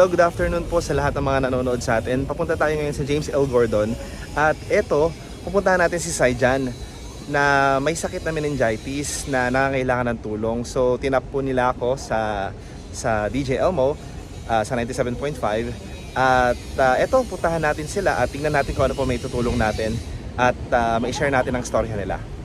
Hello, good afternoon po sa lahat ng mga nanonood sa atin. Papunta tayo ngayon sa James L. Gordon. At eto, pupuntahan natin si Saijan na may sakit na meningitis na nangangailangan ng tulong. So, tinap po nila ako sa sa DJ Elmo ah, sa 97.5. At ah, eto, puntahan natin sila at tingnan natin kung ano po may tutulong natin at ah, may share natin ang storya nila.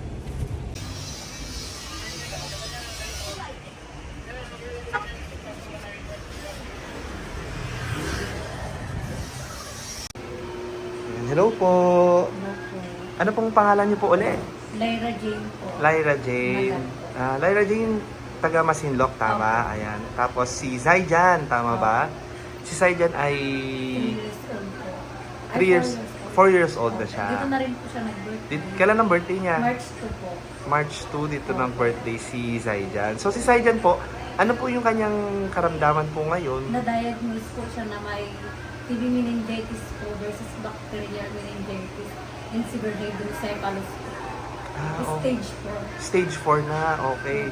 Ano pong pangalan niyo po ulit? Lyra Jane po. Lyra Jane. Ah, Lyra Jane, taga Masinloc, tama? Ayan. Tapos si Zaijan, tama ba? Si Zaijan ay 3 years 3 years, 4 old po. Ay, four years old na siya. Dito na rin po siya nag-birthday. Kailan ang birthday niya? March 2 po. March 2 dito ng birthday si Zaijan. So si Zaijan po, ano po yung kanyang karamdaman po ngayon? Na-diagnose po siya na may TB meningitis po versus bacterial meningitis and severe hydrocephalus po. Ah, Stage stage 4 na, okay.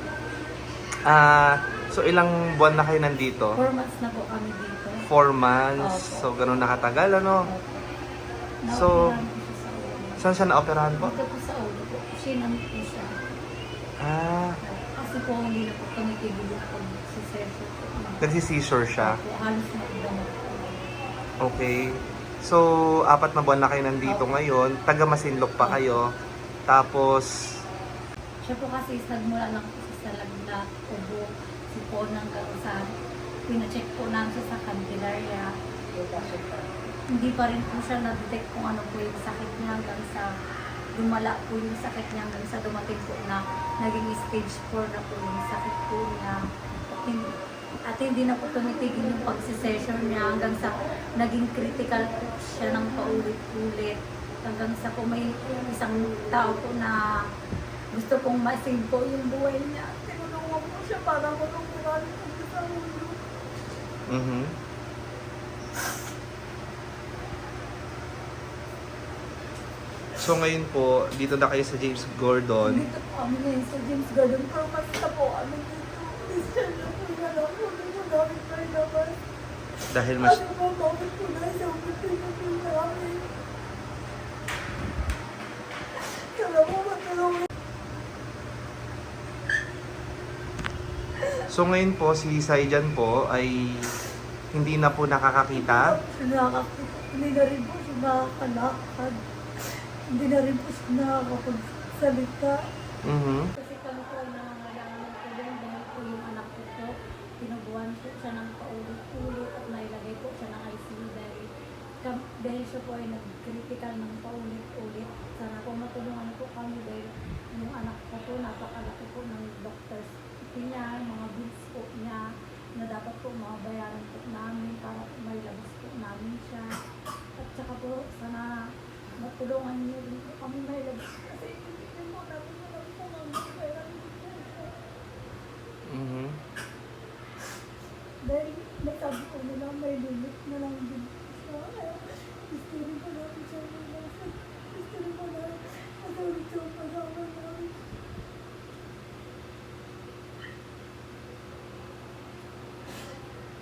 Ah, so ilang buwan na kayo nandito? 4. 4 months na po kami dito. 4 months. Opo. So ganun nakatagal ano? Opo. So, Na-operahan po sa. Saan siya naoperahan po? Dito po sa ulo po. Sinam po siya. Ah, Kasi po hindi na po tumitigil yung pag-session po. nagsi-seizure siya. Opo, halos po. Okay. So, apat na buwan na kayo nandito ngayon. Taga Masinloc pa kayo. Tapos, Siya po kasi nagmula lang po siya sa lagnat, ubo, sipon hanggang sa pinacheck po namin siya sa Candelaria. Hindi pa rin po siya na-detect kung ano po yung sakit niya hanggang sa lumala po yung sakit niya hanggang sa dumating po na naging stage 4 na po yung sakit po niya. Hindi, at hindi na po tumitigil yung pagsisession niya hanggang sa naging critical po siya ng paulit-ulit. Hanggang sa po may isang tao po na gusto kong ma-save po yung buhay niya. Tinulungan po siya para matungkuran po sa ulo. mhm. So ngayon po, dito na kayo sa James Gordon. Dito po kami ngayon sa James Garden. Pero basta po kami Dahil mas... So ngayon po, si Saijan po ay hindi na po nakakakita. Hindi na rin po siya nakakalakad. Hindi na rin po siya nakakapagsalita. Mhm. Kasi kami po ay nangangailangan ng tulong dahil po yung anak ko po, tinubuan po siya ng paulit-ulit at nailagay po siya ng ICU dahil, kam- dahil siya po ay nag-critical ng paulit-ulit. Sana po matulungan po kami dahil yung anak ko po, napakalaki po ng doctor's fee niya, yung mga bills po niya na dapat po mabayaran po namin para po may labas po namin siya. At saka po, sana matulungan niyo rin po kami may labas kasi hindi niyo po namin alam kung ano bayaran po siya. Mhm. Dahil nasabi ko nila may limit na lang din siya. Kaya gusto rin pa namin siya nilasan. Gusto rin pa namin masawit siya ang pag-aaral namin.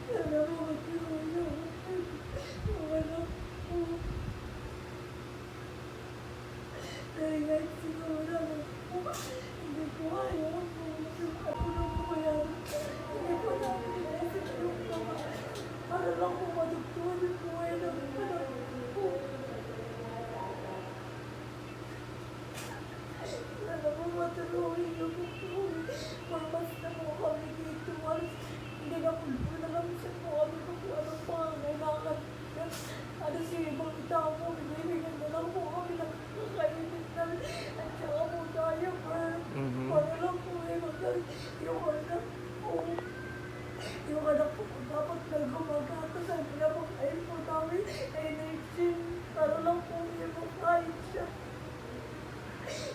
Sana mo matulungan niyo. Wala po. Dahil kahit siguro lang po, hindi ko kaya po. Ako lang po yan. Hindi po namin inisip yung mga para lang po madugtungan yung buhay ng anak ko. Sana po matulungan niyo po po. Mamas na po kami dito. Alas, hindi na po po na lang siya po kami po po anong pangangailangan. Ano siya ibang tao po, binibigyan na lang po kami ng kakainin namin. At saka po diaper. Mhm. Para lang po eh, magaling yung anak ko. Yung anak ko po dapat nagumagata sa pinapang ayun po namin ay naitsin. Para lang po eh, makain siya.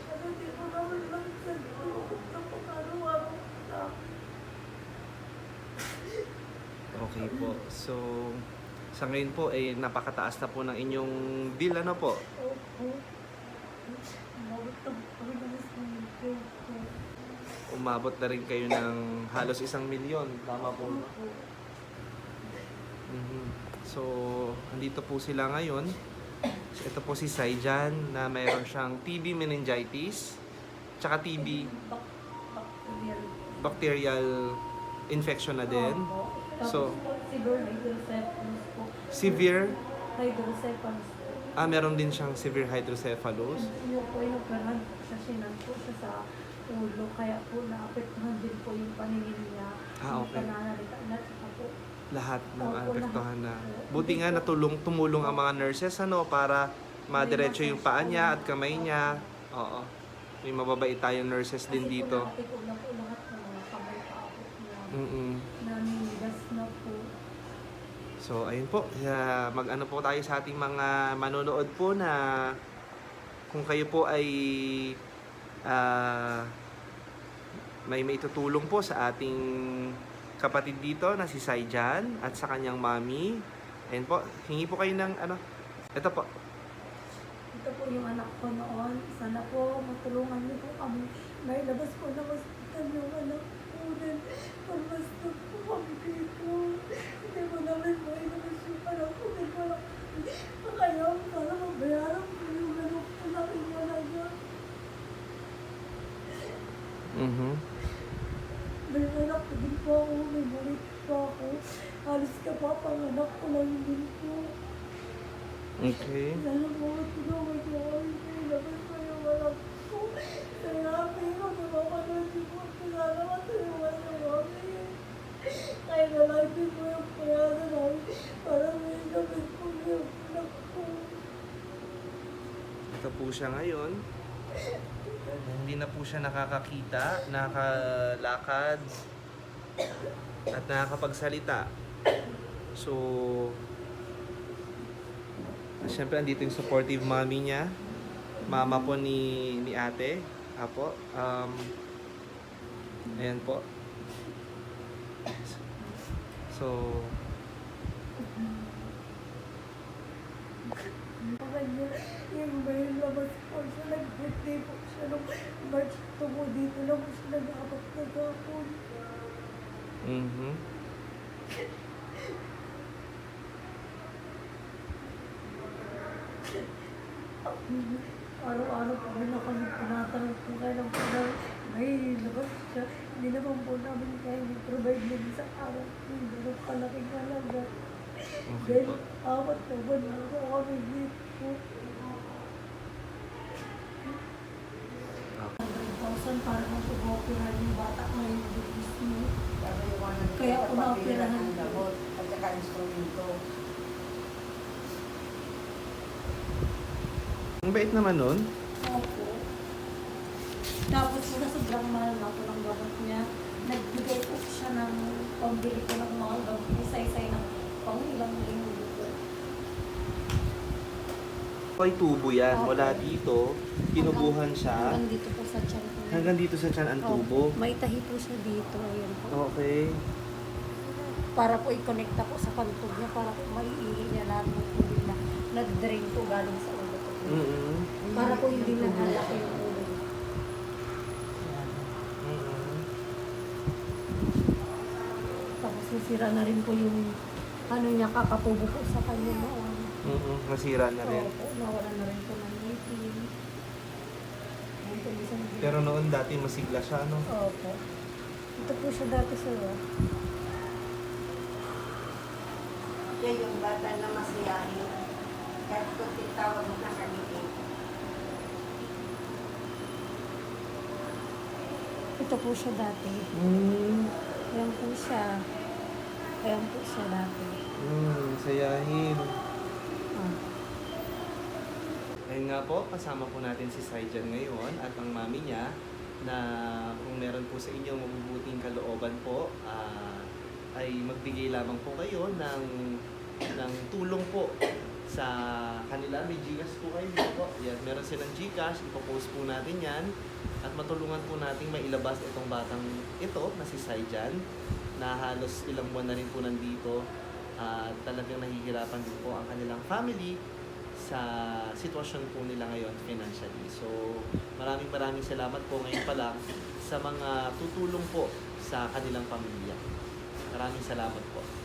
Ano di po namin lang sa loob na pang-araw-araw namin. Okay po. So, sa ngayon po, eh, napakataas na po ng inyong bill, ano po? Opo. Ng isang. Umabot na rin kayo ng halos isang milyon. Tama po. Opo. Mhm. So, andito po sila ngayon. Ito po si Saijan na mayroon siyang TB meningitis, tsaka TB Bak- bacterial. bacterial infection na din. Opo. Tapos So- po, severe hydrocephalus po. Severe, Hydrocephalus po. ah, meron din siyang severe hydrocephalus. Yung po, inoperahan po siya, sinan po siya sa ulo. Kaya po, naapektuhan din po yung paningin niya. Ah, okay. Yung pananalita na saka po. Lahat ng Opo, apektuhan na. lahat. Buti nga natulong, tumulong ang mga nurses ano, para madiretso yung paa niya at kamay niya. Oo. May mababait tayong nurses din Kasi dito. po, naapektuhan na po lahat ng mga kamay pa po niya. Mm-mm. Namimigas na po. So, ayun po. Uh, mag-ano po tayo sa ating mga manonood po na kung kayo po ay ah, may maitutulong po sa ating kapatid dito na si Saijan at sa kanyang mami. Ayun po, hingi po kayo ng ano. Ito po. Ito po yung anak ko noon. Sana po matulungan niyo po kami. May labas po na hospital yung anak ko. Then, pag-basta po kami dito. Hindi mo namin labas yung anak ko. Wala Kaya, para mabayaran ko yung anak ko na iwala niya. Mhm. May anak ko din po ako. May bulit po ako. Alis ka ko lang po. Okay. Sana po matulungan niyo kami. May labas pa yung anak ko. Kaya, pero napapanood niyo po. Sana matulungan niyo kami. Kaya na lang din po yung payasa namin para may labas po yung anak ko. Ito po siya ngayon. Hindi na po siya nakakakita, nakakalakad, at nakakapagsalita. So, Siyempre, andito yung supportive mommy niya. Mama po ni, ni ate. Apo. Um, ayan po. So, Kanya, yung may labas po siya, nag-birthday po siya nung March 2 po dito lang po siya nag-aabot na gapon. mhm. Araw-araw po rin ako nagtinatanong kung kailan po na may labas siya. Hindi naman po namin kaya i-provide na sa araw. Yung ganun kalaking halaga. Okay Then, po. apat na buwan na po kami dito. Okay. 100,000 para mag-operahan yung bata ngayon business mo. Kaya ako ako naoperahan. at saka instrumento. Ang bait naman nun. Opo. Tapos na sobrang mahal na po ng gamot niya. Nagbigay po siya ng pambili ko ng mga gamot. Isa-isay ng pang ilang linggo po. Ay tubo yan. Okay. Mula dito, kinubuhan siya. Hanggang dito po sa tiyan ko. Hanggang dito sa tiyan ang tubo. Opo. May tahi po siya dito. Ayan po. Okay. Para po i-connecta po sa pantog niya. Para po lahat ng tubig na nag-drain po galing sa ulo ko. Mm-mm. Para po hindi naghalaki yung ulo. Tapos nasira na rin po yung ano niya kakatubo po sa kanya. Mm-mm. Nasira na rin. Opo, nawala na rin po ng ngipin. Ayan po isang Pero noon dati masigla siya, no? Opo. Ito po siya dati sa Yan yung bata na masiyahin. Kahit kung titawag mo na kanina. Ito po siya dati. Mm. Ayan po siya. Ayan po siya dati. Mm, sayahin. Ayun nga po, kasama po natin si Saijan ngayon at ang mami niya na kung meron po sa inyo mabubuting kalooban po, ah, ay magbigay lamang po kayo ng, ng tulong po sa kanila. May Gcash po kayo dito po. Yan, meron silang Gcash, ipopost po natin yan at matulungan po nating mailabas itong batang ito na si Saijan na halos ilang buwan na rin po nandito at talagang nahihirapan din po ang kanilang family sa sitwasyon po nila ngayon financially. So, maraming maraming salamat po ngayon pa lang sa mga tutulong po sa kanilang pamilya. Maraming salamat po.